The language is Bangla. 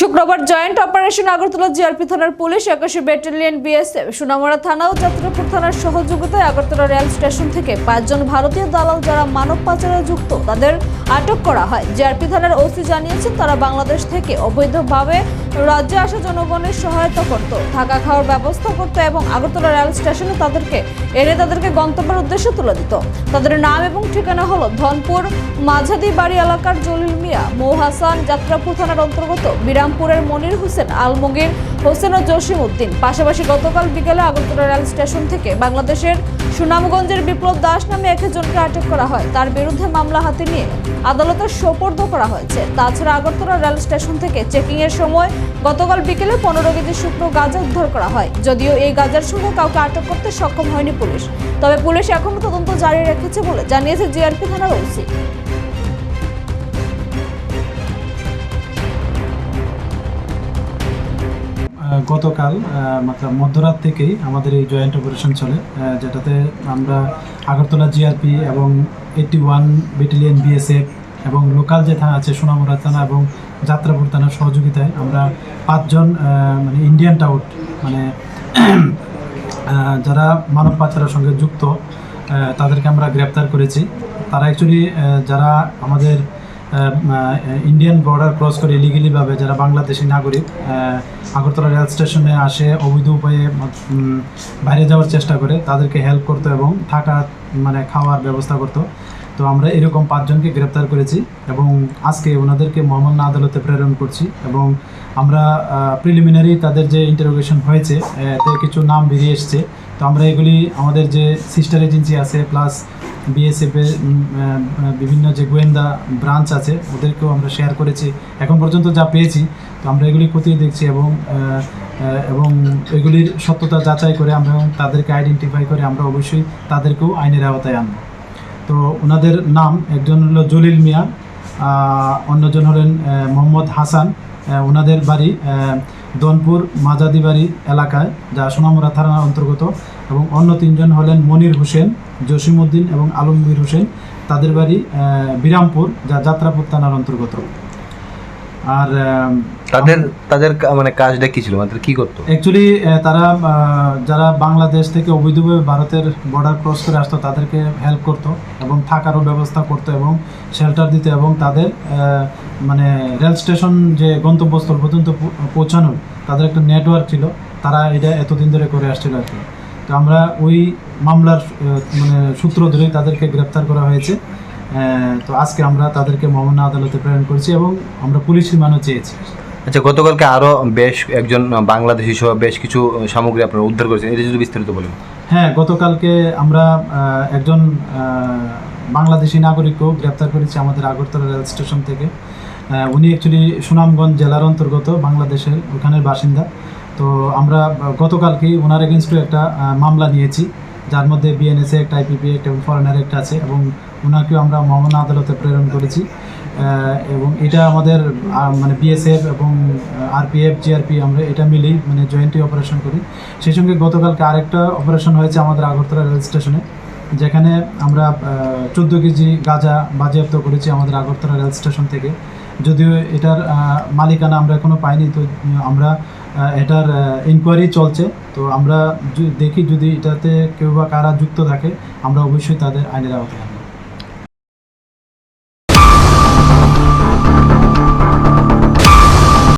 শুক্রবার জয়েন্ট অপারেশন আগরতলা জিআরপি থানার পুলিশ একাশি ব্যাটালিয়ন বিএসএফ সুনামড়া থানা ও যাত্রাপুর থানার সহযোগিতায় আগরতলা রেল স্টেশন থেকে পাঁচজন ভারতীয় দালাল যারা মানব পাচারে যুক্ত, তাদের আটক করা হয়। জিআরপি থানার ওসি জানিয়েছেন, তারা বাংলাদেশ থেকে অবৈধভাবে রাজ্যে আসা জনগণের সহায়তা করত। থাকা খাওয়ার ব্যবস্থা করত এবং আগরতলা রেল স্টেশনে তাদেরকে এনে তাদেরকে গন্তব্যের উদ্দেশ্যে তুলে দিত। তাদের নাম এবং ঠিকানা হলো ধনপুর, মাঝাদি বাড়ি এলাকার জলিল মিয়া, মৌ হাসান, যাত্রাপুর থানার অন্তর্গত বিরামপুরের মনির হোসেন, আলমগীর হোসেন ও জসিম উদ্দিন। পাশাপাশি গতকাল বিকেলে আগরতলা রেল স্টেশন থেকে বাংলাদেশের সুনামগঞ্জের বিপ্লব দাস নামে একজনকে আটক করা হয়। তার বিরুদ্ধে মামলা হাতে নিয়ে আদালতে সোপর্দ করা হয়েছে। তাছাড়া আগরতলা রেল স্টেশন থেকে চেকিং এর সময় গতকাল বিকেলে পনেরো কেজি শুকনো গাঁজা উদ্ধার করা হয়। যদিও এই গাজার সঙ্গে কাউকে আটক করতে সক্ষম হয়নি পুলিশ। তবে পুলিশ এখনও তদন্ত জারি রেখেছে বলে জানিয়েছে জিআরপি থানার ওসি। গতকাল মাত্র মধ্যরাত থেকেই আমাদের এই জয়েন্ট অপারেশন চলে যেটাতে আমরা আগরতলা জিআরপি এবং এইটি ওয়ান ব্যাটালিয়ন বিএসএফ এবং লোকাল যে থানা আছে, সোনামুড়া থানা এবং যাত্রাপুর থানার সহযোগিতায় আমরা পাঁচজন মানে ইন্ডিয়ান টাউট মানে যারা মানব পাচারের সঙ্গে যুক্ত তাদেরকে আমরা গ্রেপ্তার করেছি। তারা অ্যাকচুয়ালি যারা আমাদের ইন্ডিয়ান বর্ডার ক্রস করে ইলিগেলিভাবে যারা বাংলাদেশি নাগরিক আগরতলা রেল স্টেশনে আসে, অবৈধ উপায়ে বাইরে যাওয়ার চেষ্টা করে, তাদেরকে হেল্প করতো এবং থাকা মানে খাওয়ার ব্যবস্থা করতো। তো আমরা এরকম পাঁচজনকে গ্রেপ্তার করেছি এবং আজকে ওনাদেরকে মহামান্য আদালতে প্রেরণ করছি এবং আমরা প্রিলিমিনারি তাদের যে ইন্টারোগেশন হয়েছে, এতে কিছু নাম বেরিয়ে এসছে। তো আমরা এগুলি আমাদের যে সিস্টার এজেন্সি আছে প্লাস বিএসএফের বিভিন্ন যে গোয়েন্দা ব্রাঞ্চ আছে, ওদেরকেও আমরা শেয়ার করেছি। এখন পর্যন্ত যা পেয়েছি, তো আমরা এগুলি খতিয়ে দেখছি এবং এবং এগুলির সত্যতা যাচাই করে আমরা এবং তাদেরকে আইডেন্টিফাই করে আমরা অবশ্যই তাদেরকেও আইনের আওতায় আনব। তো ওনাদের নাম, একজন হলো জলিল মিয়া অন্যজন হলেন মোহাম্মদ হাসান ওনাদের বাড়ি দনপুর মাজাদিবাড়ি এলাকায়, যা সোনামুরা থানার অন্তর্গত, এবং অন্য তিনজন হলেন মনির হোসেন, জসিমউদ্দিন এবং আলমগীর হোসেন। তাদের বাড়ি বিরামপুর, যা যাত্রাপুর থানার অন্তর্গত। আর তাদের তাদের মানে কাজটা কি ছিল? মানে তারা কি করতো? অ্যাকচুয়ালি তারা যারা বাংলাদেশ থেকে অবৈধভাবে ভারতের বর্ডার ক্রস করে আসতো, তাদেরকে হেল্প করতো এবং থাকারও ব্যবস্থা করতো এবং শেল্টার দিত এবং তাদের মানে রেল স্টেশন যে গন্তব্যস্থল পর্যন্ত পৌঁছানোর তাদের একটা নেটওয়ার্ক ছিল। তারা এটা এতদিন ধরে করে আসছিল আর কি। তো আমরা ওই মামলার মানে সূত্র ধরেই তাদেরকে গ্রেপ্তার করা হয়েছে। তো আজকে আমরা তাদেরকে মহামান্য আদালতে প্রেরণ করেছি এবং আমরা পুলিশ রিমান্ডও চেয়েছি। আচ্ছা গতকালকে আরও বেশ একজন বাংলাদেশি সহ বেশ কিছু সামগ্রী আপনারা উদ্ধার করেছেন। এটা যদি বিস্তারিত বলেন। হ্যাঁ গতকালকে আমরা একজন বাংলাদেশি নাগরিককেও গ্রেপ্তার করেছি আমাদের আগরতলা রেল স্টেশন থেকে। উনি অ্যাকচুয়ালি সুনামগঞ্জ জেলার অন্তর্গত বাংলাদেশের ওখানের বাসিন্দা। তো আমরা, গতকালকেই ওনার এগেনস্টও একটা মামলা নিয়েছি, যার মধ্যে বিএনএসএ একটা আইপিপি একটা ফরেনার একটা আছে এবং ওনাকেও আমরা মহামান্য আদালতে প্রেরণ করেছি। এবং এটা আমাদের মানে বিএসএফ এবং আরপিএফ জিআরপি আমরা এটা মিলেই মানে জয়েন্টলি অপারেশন করি। সেই সঙ্গে গতকালকে আরেকটা অপারেশন হয়েছে আমাদের আগরতলা রেল স্টেশনে, যেখানে আমরা চোদ্দ কেজি গাঁজা বাজেয়াপ্ত করেছি আমাদের আগরতলা রেল স্টেশন থেকে। যদিও এটার মালিকানা আমরা এখনও পাইনি, তো আমরা এটার ইনকোয়ারি চলছে। তো আমরা দেখি যদি এটাতে কেউ বা কারা যুক্ত থাকে, আমরা অবশ্যই তাদের আইনের আওতায় আনব।